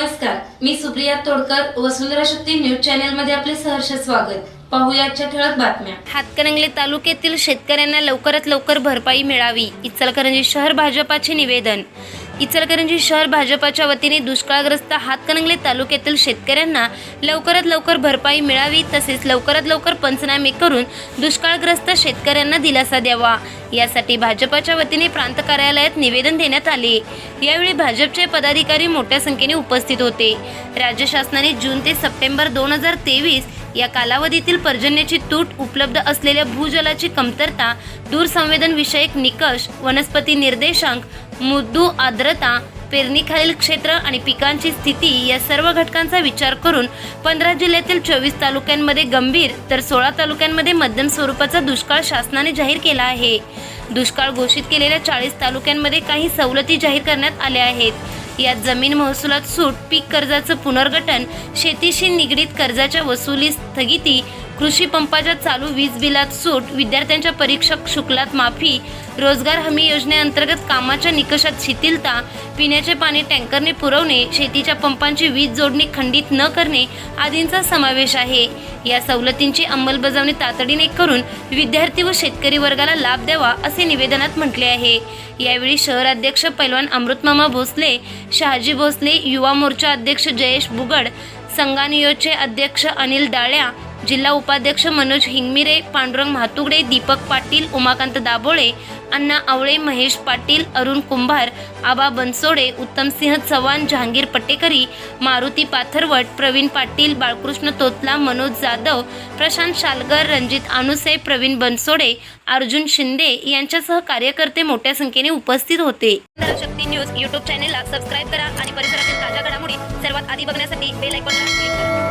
नमस्कार मी सुप्रिया तोडकर वसुंधरा शक्ती न्यूज चॅनलमध्ये आपले सहर्ष स्वागत. पाहूया ठळक बातम्या. हातकणंगले तालुक्यातील शेतकऱ्यांना लवकरात लवकर भरपाई मिळावी इचलकरंजी शहर भाजपाचे निवेदन. इचलकरंजी शहर भाजपाच्या वतीने दुष्काळग्रस्त हातकणंगले तालुक्यातील शेतकऱ्यांना लवकरात लवकर भरपाई मिळावी तसेच लवकरात लवकर पंचनामे करून दुष्काळग्रस्त शेतकऱ्यांना दिलासा द्यावा. यासाठी भाजपाच्या वतीने प्रांत कार्यालयात निवेदन देण्यात आले. यावेळी भाजपचे पदाधिकारी मोठ्या संख्येने उपस्थित होते. राज्य शासनाने जून ते सप्टेंबर दोन हजार तेवीस या कालावधीतील पर्जन्याची तूट उपलब्ध असलेल्या भूजलाची कमतरता दूरसंवेदनविषयक निकष वनस्पती निर्देशांक मुद्दू आर्द्रता पेरणीखालील क्षेत्र आणि पिकांची स्थिती या सर्व घटकांचा विचार करून पंधरा जिल्ह्यातील चोवीस तालुक्यांमध्ये गंभीर तर सोळा तालुक्यांमध्ये मध्यम स्वरूपाचा दुष्काळ शासनाने जाहीर केला आहे. दुष्काळ घोषित केलेल्या चाळीस तालुक्यांमध्ये काही सवलती जाहीर करण्यात आल्या आहेत. यात जमीन महसुलात सूट पीक कर्जाचं पुनर्गठन शेतीशी निगडीत कर्जाच्या वसुली स्थगिती कृषी पंपाच्या चालू वीज बिलात सूट विद्यार्थ्यांच्या परीक्षक शुक्लात माफी रोजगार हमी योजनेअंतर्गत कामाच्या निकषात शिथिलता पिण्याचे पाणी टँकरने पुरवणे शेतीच्या पंपांची वीज जोडणी खंडित न करणे आदींचा समावेश आहे. या सवलतींची अंमलबजावणी तातडीने करून विद्यार्थी व शेतकरी वर्गाला लाभ द्यावा असे निवेदनात म्हटले आहे. यावेळी शहराध्यक्ष पैलवान अमृतमामा भोसले शहाजी भोसले युवा मोर्चा अध्यक्ष जयेश बुगड संगानियोचे अध्यक्ष अनिल डाळ्या जिल्हा उपाध्यक्ष मनोज हिंगमिरे पांडुरंग म्हातुगडे दीपक पाटील उमाकांत दाभोळे अण्णा आवळे महेश पाटील अरुण कुंभार आबा बनसोडे उत्तमसिंह चव्हाण जहांगीर पटेकरी मारुती पाथरवट प्रवीण पाटील बाळकृष्ण तोतला मनोज जाधव प्रशांत शालगर रणजित आनुसे प्रवीण बनसोडे अर्जुन शिंदे यांच्यासह कार्यकर्ते मोठ्या संख्येने उपस्थित होते. शक्ती न्यूज युट्यूब चॅनेलला सबस्क्राईब करा आणि परिसरातील ताज्या घडामोडी सर्वात आधी बघण्यासाठी बेल आयकॉनला क्लिक करा.